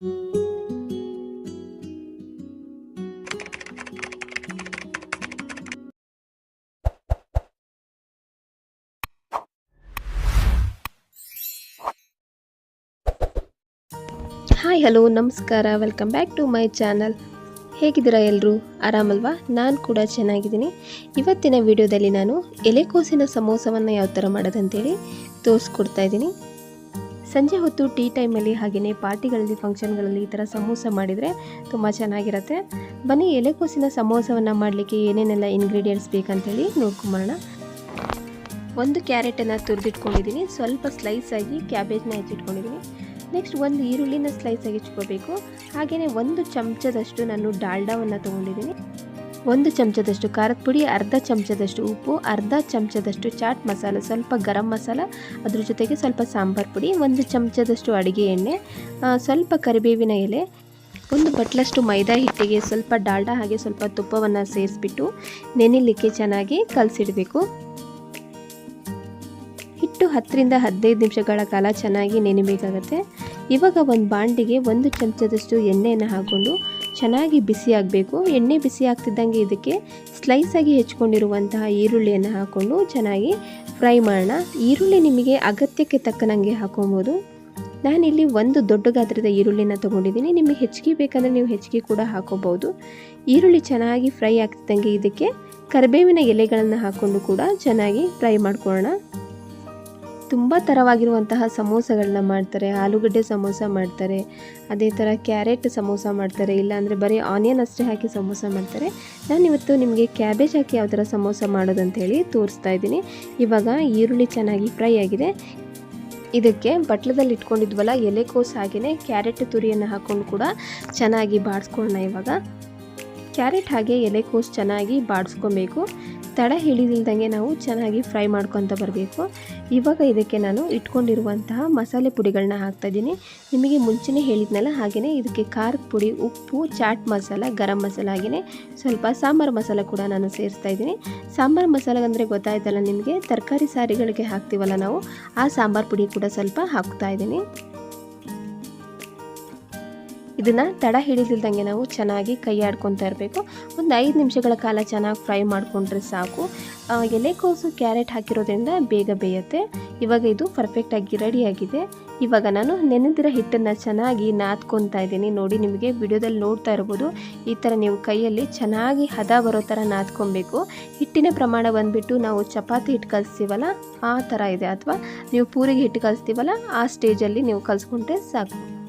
Hi hello ನಮಸ್ಕಾರ. Welcome back to my channel ಹೇಗಿದ್ದೀರಾ ಎಲ್ಲರೂ ಆರಾಮಲ್ವಾ? ನಾನು ಕೂಡ ಚೆನ್ನಾಗಿದ್ದೀನಿ. ಇವತ್ತಿನ ವಿಡಿಯೋದಲ್ಲಿ ನಾನು ಎಲೆಕೋಸಿನ ಸಮೋಸವನ್ನು ಯಾವ ಥರ ಮಾಡೋದಂತೇಳಿ ತೋರಿಸ್ಕೊಡ್ತಾ ಇದ್ದೀನಿ. ಸಂಜೆ ಹೊತ್ತು ಟೀ ಟೈಮಲ್ಲಿ ಹಾಗೆಯೇ ಪಾರ್ಟಿಗಳಲ್ಲಿ, ಫಂಕ್ಷನ್ಗಳಲ್ಲಿ ಈ ಥರ ಸಮೋಸ ಮಾಡಿದರೆ ತುಂಬ ಚೆನ್ನಾಗಿರುತ್ತೆ. ಬನ್ನಿ, ಎಲೆಕೋಸಿನ ಸಮೋಸವನ್ನು ಮಾಡಲಿಕ್ಕೆ ಏನೇನೆಲ್ಲ ಇಂಗ್ರೀಡಿಯೆಂಟ್ಸ್ ಬೇಕಂತೇಳಿ ನೋಡ್ಕೊಂಬರೋಣ. ಒಂದು ಕ್ಯಾರೆಟನ್ನು ತುರಿದಿಟ್ಕೊಂಡಿದ್ದೀನಿ. ಸ್ವಲ್ಪ ಸ್ಲೈಸ್ ಆಗಿ ಕ್ಯಾಬೇಜ್ನ ಹೆಚ್ಚಿಟ್ಕೊಂಡಿದ್ದೀನಿ. ನೆಕ್ಸ್ಟ್ ಒಂದು ಈರುಳ್ಳಿನ ಸ್ಲೈಸ್ ಆಗಿ ಇಟ್ಕೋಬೇಕು ಹಾಗೆಯೇ ಒಂದು ಚಮಚದಷ್ಟು ನಾನು ಡಾಲ್ಡಾವನ್ನು ತೊಗೊಂಡಿದ್ದೀನಿ. ಒಂದು ಚಮಚದಷ್ಟು ಖಾರದ ಪುಡಿ, ಅರ್ಧ ಚಮಚದಷ್ಟು ಉಪ್ಪು, ಅರ್ಧ ಚಮಚದಷ್ಟು ಚಾಟ್ ಮಸಾಲ, ಸ್ವಲ್ಪ ಗರಂ ಮಸಾಲ, ಅದ್ರ ಜೊತೆಗೆ ಸ್ವಲ್ಪ ಸಾಂಬಾರು ಪುಡಿ, ಒಂದು ಚಮಚದಷ್ಟು ಅಡುಗೆ ಎಣ್ಣೆ ಸ್ವಲ್ಪ ಕರಿಬೇವಿನ ಎಲೆ, ಒಂದು ಬಟ್ಲಷ್ಟು ಮೈದಾ ಹಿಟ್ಟಿಗೆ ಸ್ವಲ್ಪ ಡಾಲ್ಡಾ ಹಾಗೆ ಸ್ವಲ್ಪ ತುಪ್ಪವನ್ನು ಸೇರಿಸ್ಬಿಟ್ಟು ನೆನಿಲಿಕ್ಕೆ ಚೆನ್ನಾಗಿ ಕಲಸಿಡಬೇಕು. ಹಿಟ್ಟು ಹತ್ತರಿಂದ ಹದಿನೈದು ನಿಮಿಷಗಳ ಕಾಲ ಚೆನ್ನಾಗಿ ನೆನೆಬೇಕಾಗತ್ತೆ. ಇವಾಗ ಒಂದು ಬಾಂಡಿಗೆ ಒಂದು ಚಮಚದಷ್ಟು ಎಣ್ಣೆಯನ್ನು ಹಾಕ್ಕೊಂಡು ಚೆನ್ನಾಗಿ ಬಿಸಿ ಆಗಬೇಕು. ಎಣ್ಣೆ ಬಿಸಿ ಆಗ್ತಿದ್ದಂಗೆ ಇದಕ್ಕೆ ಸ್ಲೈಸಾಗಿ ಹೆಚ್ಕೊಂಡಿರುವಂತಹ ಈರುಳ್ಳಿಯನ್ನು ಹಾಕ್ಕೊಂಡು ಚೆನ್ನಾಗಿ ಫ್ರೈ ಮಾಡೋಣ. ಈರುಳ್ಳಿ ನಿಮಗೆ ಅಗತ್ಯಕ್ಕೆ ತಕ್ಕನಂಗೆ ಹಾಕೊಬೋದು. ನಾನಿಲ್ಲಿ ಒಂದು ದೊಡ್ಡ ಗಾತ್ರದ ಈರುಳ್ಳಿನ ತೊಗೊಂಡಿದ್ದೀನಿ. ನಿಮಗೆ ಹೆಚ್ಚಿಗೆ ಬೇಕಂದರೆ ನೀವು ಹೆಚ್ಚಿಗೆ ಕೂಡ ಹಾಕೋಬಹುದು ಈರುಳ್ಳಿ ಚೆನ್ನಾಗಿ ಫ್ರೈ ಆಗ್ತಿದ್ದಂಗೆ ಇದಕ್ಕೆ ಕರಿಬೇವಿನ ಎಲೆಗಳನ್ನು ಹಾಕ್ಕೊಂಡು ಕೂಡ ಚೆನ್ನಾಗಿ ಫ್ರೈ ಮಾಡ್ಕೊಳ್ಳೋಣ. ತುಂಬ ಥರವಾಗಿರುವಂತಹ ಸಮೋಸಗಳನ್ನ ಮಾಡ್ತಾರೆ, ಆಲೂಗಡ್ಡೆ ಸಮೋಸ ಮಾಡ್ತಾರೆ, ಅದೇ ಥರ ಕ್ಯಾರೆಟ್ ಸಮೋಸ ಮಾಡ್ತಾರೆ ಇಲ್ಲಾಂದರೆ ಬರೀ ಆನಿಯನ್ ಅಷ್ಟೇ ಹಾಕಿ ಸಮೋಸ ಮಾಡ್ತಾರೆ. ನಾನು ಇವತ್ತು ನಿಮಗೆ ಕ್ಯಾಬೇಜ್ ಹಾಕಿ ಯಾವ ಥರ ಸಮೋಸ ಮಾಡೋದಂತೇಳಿ ತೋರಿಸ್ತಾ ಇದ್ದೀನಿ. ಇವಾಗ ಈರುಳ್ಳಿ ಚೆನ್ನಾಗಿ ಫ್ರೈ ಆಗಿದೆ. ಇದಕ್ಕೆ ಬಟ್ಲದಲ್ಲಿ ಇಟ್ಕೊಂಡಿದ್ವಲ್ಲ ಎಲೆಕೋಸು ಹಾಗೆಯೇ ಕ್ಯಾರೆಟ್ ತುರಿಯನ್ನು ಹಾಕ್ಕೊಂಡು ಕೂಡ ಚೆನ್ನಾಗಿ ಬಾಡಿಸ್ಕೊಳ್ಳೋಣ ಇವಾಗ. ಕ್ಯಾರೆಟ್ ಹಾಗೆ ಎಲೆಕೋಸು ಚೆನ್ನಾಗಿ ಬಾಡಿಸ್ಕೊಬೇಕು. ತಡ ಹಿಡಿದಿಲ್ದಂಗೆ ನಾವು ಚೆನ್ನಾಗಿ ಫ್ರೈ ಮಾಡ್ಕೊತ ಬರಬೇಕು. ಇವಾಗ ಇದಕ್ಕೆ ನಾನು ಇಟ್ಕೊಂಡಿರುವಂತಹ ಮಸಾಲೆ ಪುಡಿಗಳನ್ನ ಹಾಕ್ತಾಯಿದ್ದೀನಿ ನಿಮಗೆ ಮುಂಚೆನೇ ಹೇಳಿದ್ನಲ್ಲ ಹಾಗೆಯೇ ಇದಕ್ಕೆ ಖಾರದ ಪುಡಿ, ಉಪ್ಪು, ಚಾಟ್ ಮಸಾಲ, ಗರಂ ಮಸಾಲ ಹಾಗೆಯೇ ಸ್ವಲ್ಪ ಸಾಂಬಾರು ಮಸಾಲ ಕೂಡ ನಾನು ಸೇರಿಸ್ತಾ ಇದ್ದೀನಿ. ಸಾಂಬಾರು ಮಸಾಲ ಅಂದರೆ ಗೊತ್ತಾಯ್ತಲ್ಲ ನಿಮಗೆ, ತರಕಾರಿ ಸಾರಿಗಳಿಗೆ ಹಾಕ್ತೀವಲ್ಲ ನಾವು, ಆ ಸಾಂಬಾರು ಪುಡಿ ಕೂಡ ಸ್ವಲ್ಪ ಹಾಕ್ತಾ ಇದ್ದೀನಿ. ಇದನ್ನು ತಡ ಹಿಡಿದಿಲ್ದಂಗೆ ನಾವು ಚೆನ್ನಾಗಿ ಕೈ ಆಡ್ಕೊತಾ ಇರಬೇಕು. ಒಂದು ಐದು ನಿಮಿಷಗಳ ಕಾಲ ಚೆನ್ನಾಗಿ ಫ್ರೈ ಮಾಡಿಕೊಂಡ್ರೆ ಸಾಕು. ಎಲೆಕೋಸು ಕ್ಯಾರೆಟ್ ಹಾಕಿರೋದ್ರಿಂದ ಬೇಗ ಬೇಯುತ್ತೆ. ಇವಾಗ ಇದು ಪರ್ಫೆಕ್ಟಾಗಿ ರೆಡಿಯಾಗಿದೆ ಇವಾಗ ನಾನು ನೆನೆದಿರೋ ಹಿಟ್ಟನ್ನು ಚೆನ್ನಾಗಿ ನಾದ್ಕೊತಾ ಇದ್ದೀನಿ. ನೋಡಿ, ನಿಮಗೆ ವಿಡಿಯೋದಲ್ಲಿ ನೋಡ್ತಾ ಇರ್ಬೋದು. ಈ ಥರ ನೀವು ಕೈಯಲ್ಲಿ ಚೆನ್ನಾಗಿ ಹದ ಬರೋ ಥರ ನಾದ್ಕೊಬೇಕು. ಹಿಟ್ಟಿನ ಪ್ರಮಾಣ ಬಂದುಬಿಟ್ಟು ನಾವು ಚಪಾತಿ ಹಿಟ್ಟು ಕಲಿಸ್ತೀವಲ್ಲ, ಆ ಥರ ಇದೆ. ಅಥವಾ ನೀವು ಪೂರಿಗೆ ಹಿಟ್ಟು ಕಲಿಸ್ತೀವಲ್ಲ, ಆ ಸ್ಟೇಜಲ್ಲಿ ನೀವು ಕಲಿಸ್ಕೊಂಡ್ರೆ ಸಾಕು.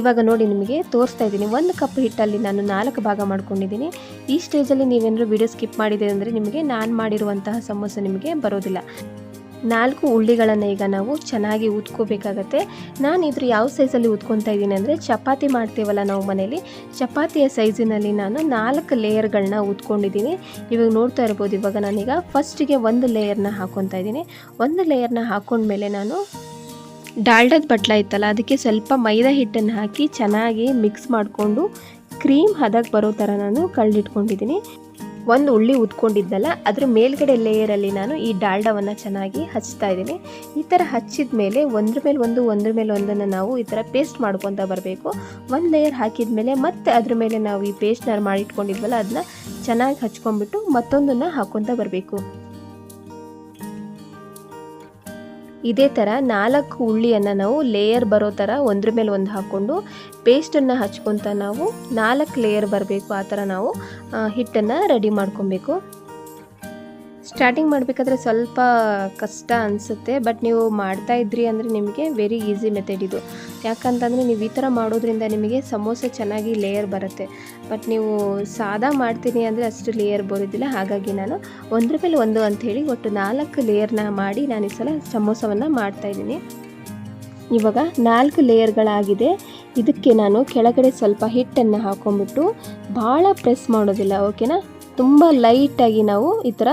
ಇವಾಗ ನೋಡಿ ನಿಮಗೆ ತೋರಿಸ್ತಾ ಇದ್ದೀನಿ. ಒಂದು ಕಪ್ ಹಿಟ್ಟಲ್ಲಿ ನಾನು ನಾಲ್ಕು ಭಾಗ ಮಾಡ್ಕೊಂಡಿದ್ದೀನಿ. ಈ ಸ್ಟೇಜಲ್ಲಿ ನೀವೇನಾದ್ರು ವಿಡಿಯೋ ಸ್ಕಿಪ್ ಮಾಡಿದೆ ಅಂದರೆ ನಿಮಗೆ ನಾನು ಮಾಡಿರುವಂತಹ ಸಮೋಸ ನಿಮಗೆ ಬರೋದಿಲ್ಲ. ನಾಲ್ಕು ಉಳ್ಳಿಗಳನ್ನು ಈಗ ನಾವು ಚೆನ್ನಾಗಿ ಉತ್ಕೋಬೇಕಾಗತ್ತೆ. ನಾನು ಇದ್ರ ಯಾವ ಸೈಜಲ್ಲಿ ಊದ್ಕೊತಾ ಇದ್ದೀನಿ ಅಂದರೆ ಚಪಾತಿ ಮಾಡ್ತೀವಲ್ಲ ನಾವು ಮನೇಲಿ, ಚಪಾತಿಯ ಸೈಜಿನಲ್ಲಿ ನಾನು ನಾಲ್ಕು ಲೇಯರ್ಗಳನ್ನ ಉದ್ಕೊಂಡಿದ್ದೀನಿ ಇವಾಗ ನೋಡ್ತಾ ಇರ್ಬೋದು, ಇವಾಗ ನಾನೀಗ ಫಸ್ಟಿಗೆ ಒಂದು ಲೇಯರ್ನ ಹಾಕ್ಕೊತಾ ಇದ್ದೀನಿ. ಒಂದು ಲೇಯರ್ನ ಹಾಕೊಂಡ್ಮೇಲೆ ನಾನು ಡಾಲ್ಡದ ಬಟ್ಲ ಇತ್ತಲ್ಲ, ಅದಕ್ಕೆ ಸ್ವಲ್ಪ ಮೈದಾ ಹಿಟ್ಟನ್ನು ಹಾಕಿ ಚೆನ್ನಾಗಿ ಮಿಕ್ಸ್ ಮಾಡಿಕೊಂಡು ಕ್ರೀಮ್ ಹದಕ್ಕೆ ಬರೋ ಥರ ನಾನು ಕಳ್ಳಿಟ್ಕೊಂಡಿದ್ದೀನಿ ಒಂದು ಉಳ್ಳಿ ಉದ್ಕೊಂಡಿದ್ದಲ್ಲ ಅದ್ರ ಮೇಲ್ಗಡೆ ಲೇಯರಲ್ಲಿ ನಾನು ಈ ಡಾಲ್ಡವನ್ನು ಚೆನ್ನಾಗಿ ಹಚ್ತಾ ಇದ್ದೀನಿ. ಈ ಥರ ಹಚ್ಚಿದ ಮೇಲೆ ಒಂದ್ರ ಮೇಲೆ ಒಂದು, ಒಂದ್ರ ಮೇಲೆ ಒಂದನ್ನು ನಾವು ಈ ಥರ ಪೇಸ್ಟ್ ಮಾಡ್ಕೊತ ಬರಬೇಕು. ಒಂದು ಲೇಯರ್ ಹಾಕಿದ ಮೇಲೆ ಮತ್ತೆ ಅದ್ರ ಮೇಲೆ ನಾವು ಈ ಪೇಸ್ಟ್ನ ಮಾಡಿಟ್ಕೊಂಡಿದ್ವಲ್ಲ, ಅದನ್ನ ಚೆನ್ನಾಗಿ ಹಚ್ಕೊಂಡ್ಬಿಟ್ಟು ಮತ್ತೊಂದನ್ನು ಹಾಕ್ಕೊತ ಬರಬೇಕು. ಇದೇ ಥರ ನಾಲ್ಕು ಉಳ್ಳಿಯನ್ನು ನಾವು ಲೇಯರ್ ಬರೋ ಥರ ಒಂದ್ರ ಮೇಲೆ ಒಂದು ಹಾಕ್ಕೊಂಡು ಪೇಸ್ಟನ್ನು ಹಚ್ಕೊತ ನಾವು ನಾಲ್ಕು ಲೇಯರ್ ಬರಬೇಕು, ಆ ಥರ ನಾವು ಹಿಟ್ಟನ್ನು ರೆಡಿ ಮಾಡ್ಕೊಬೇಕು. ಸ್ಟಾರ್ಟಿಂಗ್ ಮಾಡಬೇಕಾದ್ರೆ ಸ್ವಲ್ಪ ಕಷ್ಟ ಅನಿಸುತ್ತೆ ಬಟ್ ನೀವು ಮಾಡ್ತಾ ಇದ್ರಿ ಅಂದರೆ ನಿಮಗೆ ವೆರಿ ಈಸಿ ಮೆಥಡ್ ಇದು. ಯಾಕಂತಂದರೆ ನೀವು ಈ ಥರ ಮಾಡೋದ್ರಿಂದ ನಿಮಗೆ ಸಮೋಸೆ ಚೆನ್ನಾಗಿ ಲೇಯರ್ ಬರುತ್ತೆ. ಬಟ್ ನೀವು ಸಾದಾ ಮಾಡ್ತೀನಿ ಅಂದರೆ ಅಷ್ಟು ಲೇಯರ್ ಬರೋದಿಲ್ಲ. ಹಾಗಾಗಿ ನಾನು ಒಂದ್ರ ಮೇಲೆ ಒಂದು ಅಂಥೇಳಿ ಒಟ್ಟು ನಾಲ್ಕು ಲೇಯರ್ನ ಮಾಡಿ ನಾನು ಈ ಸಲ ಸಮೋಸವನ್ನು ಮಾಡ್ತಾಯಿದ್ದೀನಿ ಇವಾಗ ನಾಲ್ಕು ಲೇಯರ್ಗಳಾಗಿದೆ ಇದಕ್ಕೆ ನಾನು ಕೆಳಗಡೆ ಸ್ವಲ್ಪ ಹಿಟ್ಟನ್ನು ಹಾಕೊಂಡ್ಬಿಟ್ಟು ಭಾಳ ಪ್ರೆಸ್ ಮಾಡೋದಿಲ್ಲ ಓಕೆನಾ ತುಂಬ ಲೈಟಾಗಿ ನಾವು ಈ ಥರ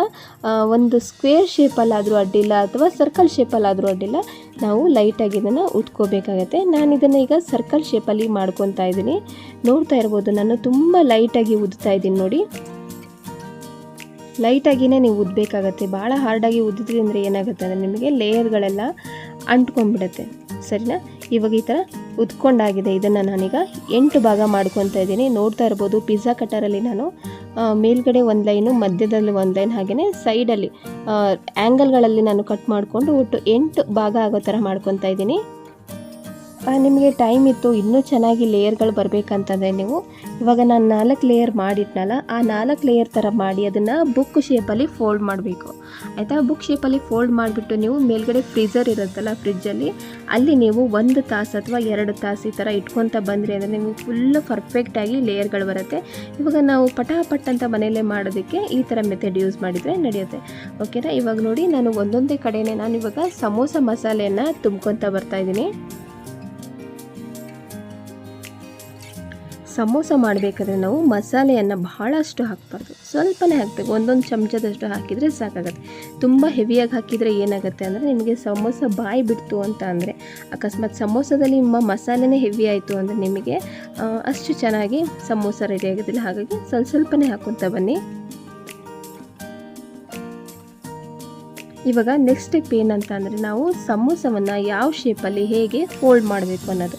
ಒಂದು ಸ್ಕ್ವೇರ್ ಶೇಪಲ್ಲಾದರೂ ಅಡ್ಡಿಲ್ಲ ಅಥವಾ ಸರ್ಕಲ್ ಶೇಪಲ್ಲಾದರೂ ಅಡ್ಡಿಲ್ಲ, ನಾವು ಲೈಟಾಗಿ ಇದನ್ನು ಉಟ್ಕೋಬೇಕಾಗತ್ತೆ. ನಾನು ಇದನ್ನು ಈಗ ಸರ್ಕಲ್ ಶೇಪಲ್ಲಿ ಮಾಡ್ಕೊತಾ ಇದ್ದೀನಿ. ನೋಡ್ತಾ ಇರ್ಬೋದು, ನಾನು ತುಂಬ ಲೈಟಾಗಿ ಉದ್ತಾ ಇದ್ದೀನಿ ನೋಡಿ. ಲೈಟಾಗಿಯೇ ನೀವು ಉದ್ಬೇಕಾಗತ್ತೆ. ಭಾಳ ಹಾರ್ಡಾಗಿ ಉದ್ದಿದ್ರಿ ಅಂದರೆ ಏನಾಗುತ್ತೆ ಅಂದರೆ ನಿಮಗೆ ಲೇಯರ್ಗಳೆಲ್ಲ ಅಂಟ್ಕೊಂಡ್ಬಿಡುತ್ತೆ. ಸರಿನಾ? ಇವಾಗ ಈ ಥರ ಉದ್ಕೊಂಡಾಗಿದೆ. ಇದನ್ನು ನಾನೀಗ ಎಂಟು ಭಾಗ ಮಾಡ್ಕೊತಾ ಇದ್ದೀನಿ. ನೋಡ್ತಾ ಇರ್ಬೋದು, ಪಿಜ್ಜಾ ಕಟ್ಟರಲ್ಲಿ ನಾನು ಮೇಲ್ಗಡೆ ಒಂದು ಲೈನು, ಮಧ್ಯದಲ್ಲಿ ಒಂದು ಲೈನ್ ಹಾಗೆಯೇ ಸೈಡಲ್ಲಿ. ಆ್ಯಂಗಲ್ಗಳಲ್ಲಿ ನಾನು ಕಟ್ ಮಾಡಿಕೊಂಡು ಒಟ್ಟು ಎಂಟು ಭಾಗ ಆಗೋ ಥರ ಮಾಡ್ಕೊತಾ ಇದ್ದೀನಿ. ನಿಮಗೆ ಟೈಮ್ ಇತ್ತು, ಇನ್ನೂ ಚೆನ್ನಾಗಿ ಲೇಯರ್ಗಳು ಬರಬೇಕಂತಂದರೆ ನೀವು ಇವಾಗ ನಾನು ನಾಲ್ಕು ಲೇಯರ್ ಮಾಡಿಟ್ನಲ್ಲ ಆ ನಾಲ್ಕು ಲೇಯರ್ ಥರ ಮಾಡಿ ಅದನ್ನು ಬುಕ್ ಶೇಪಲ್ಲಿ ಫೋಲ್ಡ್ ಮಾಡಬೇಕು. ಆಯಿತಾ? ಬುಕ್ ಶೇಪಲ್ಲಿ ಫೋಲ್ಡ್ ಮಾಡಿಬಿಟ್ಟು ನೀವು ಮೇಲ್ಗಡೆ ಫ್ರೀಜರ್ ಇರುತ್ತಲ್ಲ ಫ್ರಿಜ್ಜಲ್ಲಿ ಅಲ್ಲಿ ನೀವು ಒಂದು ತಾಸು ಅಥವಾ ಎರಡು ತಾಸು ಈ ಥರ ಇಟ್ಕೊತಾ ಬಂದರೆ ಅಂದರೆ ನಿಮಗೆ ಫುಲ್ ಪರ್ಫೆಕ್ಟಾಗಿ ಲೇಯರ್ಗಳು ಬರುತ್ತೆ. ಇವಾಗ ನಾವು ಪಟಾಪಟ್ ಅಂತ ಮನೆಯಲ್ಲೇ ಮಾಡೋದಕ್ಕೆ ಈ ಥರ ಮೆಥಡ್ ಯೂಸ್ ಮಾಡಿದರೆ ನಡೆಯುತ್ತೆ. ಓಕೆನಾ ಇವಾಗ ನೋಡಿ, ನಾನು ಒಂದೊಂದೇ ಕಡೆನೇ ನಾನು ಇವಾಗ ಸಮೋಸ ಮಸಾಲೆಯನ್ನು ತುಂಬ್ಕೊತ ಬರ್ತಾ ಸಮೋಸ ಮಾಡಬೇಕಾದ್ರೆ ನಾವು ಮಸಾಲೆಯನ್ನು ಬಹಳಷ್ಟು ಹಾಕಬಾರ್ದು. ಸ್ವಲ್ಪನೇ ಹಾಕಬೇಕು. ಒಂದೊಂದು ಚಮಚದಷ್ಟು ಹಾಕಿದರೆ ಸಾಕಾಗುತ್ತೆ. ತುಂಬ ಹೆವಿಯಾಗಿ ಹಾಕಿದರೆ ಏನಾಗುತ್ತೆ ಅಂದರೆ ನಿಮಗೆ ಸಮೋಸ ಬಾಯಿ ಬಿಡ್ತು ಅಂತ ಅಂದರೆ, ಅಕಸ್ಮಾತ್ ಸಮೋಸದಲ್ಲಿ ನಿಮ್ಮ ಮಸಾಲೆನೇ ಹೆವಿ ಆಯಿತು ಅಂದರೆ ನಿಮಗೆ ಅಷ್ಟು ಚೆನ್ನಾಗಿ ಸಮೋಸ ರೆಡಿ ಆಗೋದಿಲ್ಲ. ಹಾಗಾಗಿ ಸ್ವಲ್ಪ ಸ್ವಲ್ಪನೇ ಹಾಕ್ಕೊತ ಬನ್ನಿ. ಇವಾಗ ನೆಕ್ಸ್ಟ್ ಸ್ಟೆಪ್ ಏನಂತ ಅಂದರೆ ನಾವು ಸಮೋಸವನ್ನು ಯಾವ ಶೇಪಲ್ಲಿ ಹೇಗೆ ಫೋಲ್ಡ್ ಮಾಡಬೇಕು ಅನ್ನೋದು.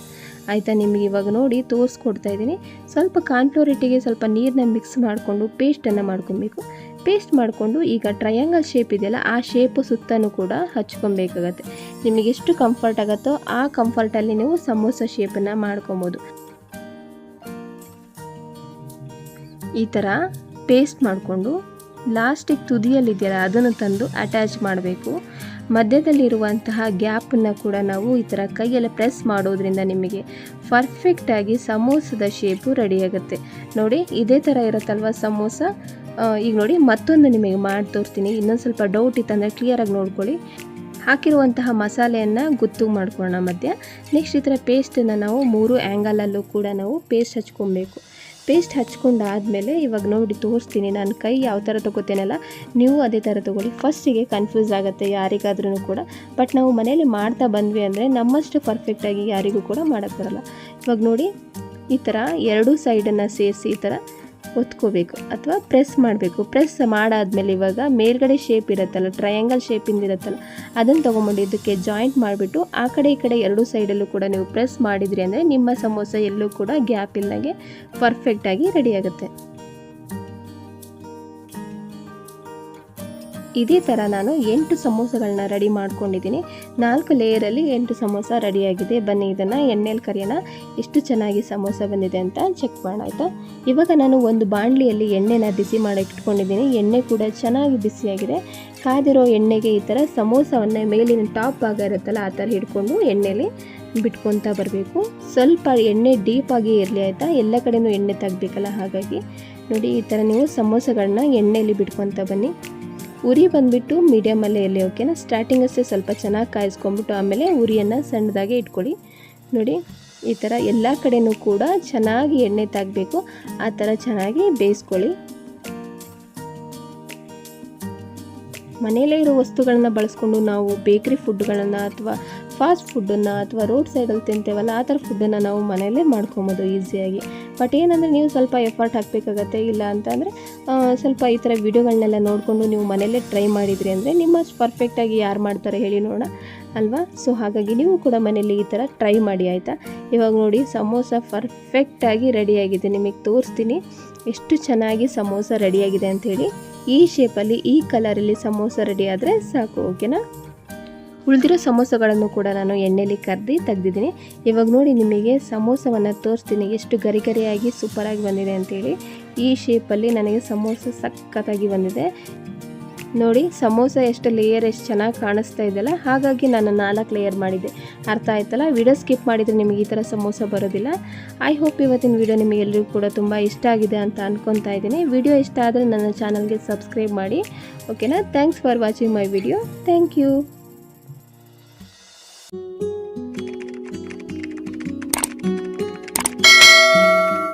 ಆಯಿತಾ, ನಿಮಗೆ ಇವಾಗ ನೋಡಿ ತೋರಿಸ್ಕೊಡ್ತಾ ಇದ್ದೀನಿ. ಸ್ವಲ್ಪ ಕಾರ್ನ್ಫ್ಲೋರ್ ಹಿಟ್ಟಿಗೆ ಸ್ವಲ್ಪ ನೀರನ್ನ ಮಿಕ್ಸ್ ಮಾಡಿಕೊಂಡು ಪೇಸ್ಟನ್ನು ಮಾಡ್ಕೊಬೇಕು. ಪೇಸ್ಟ್ ಮಾಡಿಕೊಂಡು ಈಗ ಟ್ರಯಾಂಗಲ್ ಶೇಪ್ ಇದೆಯಲ್ಲ, ಆ ಶೇಪು ಸುತ್ತನೂ ಕೂಡ ಹಚ್ಕೊಬೇಕಾಗತ್ತೆ. ನಿಮಗೆ ಎಷ್ಟು ಕಂಫರ್ಟ್ ಆಗುತ್ತೋ ಆ ಕಂಫರ್ಟಲ್ಲಿ ನೀವು ಸಮೋಸ ಶೇಪನ್ನು ಮಾಡ್ಕೊಬೋದು. ಈ ಥರ ಪೇಸ್ಟ್ ಮಾಡಿಕೊಂಡು ಲಾಸ್ಟಿಗೆ ತುದಿಯಲ್ಲಿದೆಯಲ್ಲ, ಅದನ್ನು ತಂದು ಅಟ್ಯಾಚ್ ಮಾಡಬೇಕು. ಮಧ್ಯದಲ್ಲಿರುವಂತಹ ಗ್ಯಾಪನ್ನು ಕೂಡ ನಾವು ಈ ಥರ ಕೈಯಲ್ಲಿ ಪ್ರೆಸ್ ಮಾಡೋದ್ರಿಂದ ನಿಮಗೆ ಪರ್ಫೆಕ್ಟಾಗಿ ಸಮೋಸದ ಶೇಪು ರೆಡಿಯಾಗುತ್ತೆ ನೋಡಿ, ಇದೇ ಥರ ಇರುತ್ತಲ್ವ ಸಮೋಸ? ಈಗ ನೋಡಿ, ಮತ್ತೊಂದು ನಿಮಗೆ ಮಾಡಿ ತೋರಿಸ್ತೀನಿ ಇನ್ನೊಂದು ಸ್ವಲ್ಪ ಡೌಟ್ ಇತ್ತಂದರೆ ಕ್ಲಿಯರಾಗಿ ನೋಡ್ಕೊಳ್ಳಿ. ಹಾಕಿರುವಂತಹ ಮಸಾಲೆಯನ್ನು ಗುತ್ತು ಮಾಡ್ಕೊಳ್ಳೋಣ ಮಧ್ಯ. ನೆಕ್ಸ್ಟ್ ಈ ಥರ ಪೇಸ್ಟನ್ನು ನಾವು ಮೂರು ಆ್ಯಂಗಲಲ್ಲೂ ಕೂಡ ನಾವು ಪೇಸ್ಟ್ ಹಚ್ಕೊಬೇಕು. ಪೇಸ್ಟ್ ಹಚ್ಕೊಂಡಾದಮೇಲೆ ಇವಾಗ ನೋಡಿ ತೋರಿಸ್ತೀನಿ, ನಾನು ಕೈ ಯಾವ ಥರ ತೊಗೋತೇನಲ್ಲ, ನೀವು ಅದೇ ಥರ ತೊಗೊಳ್ಳಿ. ಫಸ್ಟಿಗೆ ಕನ್ಫ್ಯೂಸ್ ಆಗುತ್ತೆ ಯಾರಿಗಾದ್ರೂ ಕೂಡ. ಬಟ್ ನಾವು ಮನೇಲಿ ಮಾಡ್ತಾ ಬಂದ್ವಿ ಅಂದರೆ ನಮ್ಮಷ್ಟು ಪರ್ಫೆಕ್ಟಾಗಿ ಯಾರಿಗೂ ಕೂಡ ಮಾಡೋಕ್ಕೆ ಬರಲ್ಲ. ಇವಾಗ ನೋಡಿ, ಈ ಥರ ಎರಡೂ ಸೈಡನ್ನು ಸೇರಿಸಿ ಈ ಥರ ಒತ್ಕೋಬೇಕು ಅಥವಾ ಪ್ರೆಸ್ ಮಾಡಬೇಕು. ಪ್ರೆಸ್ ಮಾಡಾದ್ಮೇಲೆ ಇವಾಗ ಮೇಲ್ಗಡೆ ಶೇಪ್ ಇರುತ್ತಲ್ಲ ಟ್ರಯಾಂಗಲ್ ಶೇಪಿಂದ ಇರುತ್ತಲ್ಲ, ಅದನ್ನು ತೊಗೊಂಬಂದು ಇದಕ್ಕೆ ಜಾಯಿಂಟ್ ಮಾಡಿಬಿಟ್ಟು ಆ ಕಡೆ ಈ ಕಡೆ ಎರಡೂ ಸೈಡಲ್ಲೂ ಕೂಡ ನೀವು ಪ್ರೆಸ್ ಮಾಡಿದ್ರಿ ಅಂದರೆ ನಿಮ್ಮ ಸಮೋಸ ಎಲ್ಲೂ ಕೂಡ ಗ್ಯಾಪ್ ಇಲ್ಲದಾಗೆ ಪರ್ಫೆಕ್ಟಾಗಿ ರೆಡಿ ಆಗುತ್ತೆ. ಇದೇ ಥರ ನಾನು ಎಂಟು ಸಮೋಸಗಳನ್ನ ರೆಡಿ ಮಾಡ್ಕೊಂಡಿದ್ದೀನಿ. ನಾಲ್ಕು ಲೇಯರಲ್ಲಿ ಎಂಟು ಸಮೋಸ ರೆಡಿಯಾಗಿದೆ. ಬನ್ನಿ, ಇದನ್ನು ಎಣ್ಣೆಲಿ ಕರಿಯೋಣ. ಎಷ್ಟು ಚೆನ್ನಾಗಿ ಸಮೋಸ ಬಂದಿದೆ ಅಂತ ಚೆಕ್ ಮಾಡೋಣ, ಆಯಿತಾ? ಇವಾಗ ನಾನು ಒಂದು ಬಾಣಲಿಯಲ್ಲಿ ಎಣ್ಣೆನ ಬಿಸಿ ಮಾಡಿ ಇಟ್ಕೊಂಡಿದ್ದೀನಿ. ಎಣ್ಣೆ ಕೂಡ ಚೆನ್ನಾಗಿ ಬಿಸಿಯಾಗಿದೆ. ಕಾದಿರೋ ಎಣ್ಣೆಗೆ ಈ ಥರ ಸಮೋಸವನ್ನು ಮೇಲಿನ ಟಾಪ್ ಭಾಗ ಇರುತ್ತಲ್ಲ, ಆ ಥರ ಹಿಡ್ಕೊಂಡು ಎಣ್ಣೆಲಿ ಬಿಟ್ಕೊತಾ ಬರಬೇಕು. ಸ್ವಲ್ಪ ಎಣ್ಣೆ ಡೀಪಾಗಿ ಇರಲಿ, ಆಯಿತಾ? ಎಲ್ಲ ಕಡೆಯೂ ಎಣ್ಣೆ ತೆಗಬೇಕಲ್ಲ, ಹಾಗಾಗಿ. ನೋಡಿ, ಈ ಥರ ನೀವು ಸಮೋಸಗಳನ್ನ ಎಣ್ಣೆಯಲ್ಲಿ ಬಿಟ್ಕೊತಾ ಬನ್ನಿ. ಉರಿ ಬಂದುಬಿಟ್ಟು ಮೀಡಿಯಮಲ್ಲೇ ಇರಲಿ ಓಕೆನಾ ಸ್ಟಾರ್ಟಿಂಗ್ ಅಷ್ಟೇ ಸ್ವಲ್ಪ ಚೆನ್ನಾಗಿ ಕಾಯಿಸ್ಕೊಂಬಿಟ್ಟು ಆಮೇಲೆ ಉರಿಯನ್ನು ಸಣ್ಣದಾಗೆ ಇಟ್ಕೊಳ್ಳಿ. ನೋಡಿ, ಈ ಥರ ಎಲ್ಲ ಕಡೆಯೂ ಕೂಡ ಚೆನ್ನಾಗಿ ಎಣ್ಣೆ ತಾಗಬೇಕು. ಆ ಥರ ಚೆನ್ನಾಗಿ ಬೇಯಿಸ್ಕೊಳ್ಳಿ. ಮನೆಯಲ್ಲೇ ಇರೋ ವಸ್ತುಗಳನ್ನ ಬಳಸ್ಕೊಂಡು ನಾವು ಬೇಕ್ರಿ ಫುಡ್ಗಳನ್ನು ಅಥವಾ ಫಾಸ್ಟ್ ಫುಡ್ಡನ್ನು ಅಥವಾ ರೋಡ್ ಸೈಡಲ್ಲಿ ತಿಂತೇವಲ್ಲ, ಆ ಥರ ಫುಡ್ಡನ್ನು ನಾವು ಮನೆಯಲ್ಲೇ ಮಾಡ್ಕೊಬೋದು ಈಸಿಯಾಗಿ ಬಟ್ ಏನಂದರೆ ನೀವು ಸ್ವಲ್ಪ ಎಫರ್ಟ್ ಹಾಕಬೇಕಾಗತ್ತೆ, ಇಲ್ಲ ಅಂತಂದರೆ ಸ್ವಲ್ಪ ಈ ಥರ ವಿಡಿಯೋಗಳನ್ನೆಲ್ಲ ನೋಡಿಕೊಂಡು ನೀವು ಮನೆಯಲ್ಲೇ ಟ್ರೈ ಮಾಡಿದ್ರಿ ಅಂದರೆ ನಿಮ್ಮಷ್ಟು ಪರ್ಫೆಕ್ಟಾಗಿ ಯಾರು ಮಾಡ್ತಾರೆ ಹೇಳಿ ನೋಡೋಣ, ಅಲ್ವಾ? ಸೊ ಹಾಗಾಗಿ ನೀವು ಕೂಡ ಮನೆಯಲ್ಲಿ ಈ ಥರ ಟ್ರೈ ಮಾಡಿ, ಆಯಿತಾ? ಇವಾಗ ನೋಡಿ, ಸಮೋಸ ಪರ್ಫೆಕ್ಟಾಗಿ ರೆಡಿಯಾಗಿದೆ ನಿಮಗೆ ತೋರಿಸ್ತೀನಿ ಎಷ್ಟು ಚೆನ್ನಾಗಿ ಸಮೋಸ ರೆಡಿಯಾಗಿದೆ ಅಂಥೇಳಿ ಈ ಶೇಪಲ್ಲಿ ಈ ಕಲರಲ್ಲಿ ಸಮೋಸ ರೆಡಿ ಆದರೆ ಸಾಕು ಓಕೆನಾ ಉಳಿದಿರೋ ಸಮೋಸಗಳನ್ನು ಕೂಡ ನಾನು ಎಣ್ಣೆಲಿ ಕರ್ದು ತೆಗ್ದಿದ್ದೀನಿ. ಇವಾಗ ನೋಡಿ, ನಿಮಗೆ ಸಮೋಸವನ್ನು ತೋರಿಸ್ತೀನಿ. ಎಷ್ಟು ಗರಿ ಗರಿಯಾಗಿ ಸೂಪರಾಗಿ ಬಂದಿದೆ ಅಂತೇಳಿ ಈ ಶೇಪಲ್ಲಿ ನನಗೆ ಸಮೋಸ ಸಖತ್ತಾಗಿ ಬಂದಿದೆ. ನೋಡಿ, ಸಮೋಸ ಎಷ್ಟು ಲೇಯರ್ ಎಷ್ಟು ಚೆನ್ನಾಗಿ ಕಾಣಿಸ್ತಾ ಇದೆಯಲ್ಲ, ಹಾಗಾಗಿ ನಾನು ನಾಲ್ಕು ಲೇಯರ್ ಮಾಡಿದ್ದೆ ಅರ್ಥ ಆಯ್ತಲ್ಲ? ವಿಡಿಯೋ ಸ್ಕಿಪ್ ಮಾಡಿದರೆ ನಿಮಗೆ ಈ ಥರ ಸಮೋಸ ಬರೋದಿಲ್ಲ. ಐ ಹೋಪ್ ಇವತ್ತಿನ ವಿಡಿಯೋ ನಿಮಗೆ ಎಲ್ಲರಿಗೂ ಕೂಡ ತುಂಬ ಇಷ್ಟ ಆಗಿದೆ ಅಂತ ಅಂದ್ಕೊತಾ ಇದ್ದೀನಿ. ವಿಡಿಯೋ ಇಷ್ಟ ಆದರೆ ನನ್ನ ಚಾನಲ್ಗೆ ಸಬ್ಸ್ಕ್ರೈಬ್ ಮಾಡಿ. ಓಕೆನಾ thanks for watching my video thank you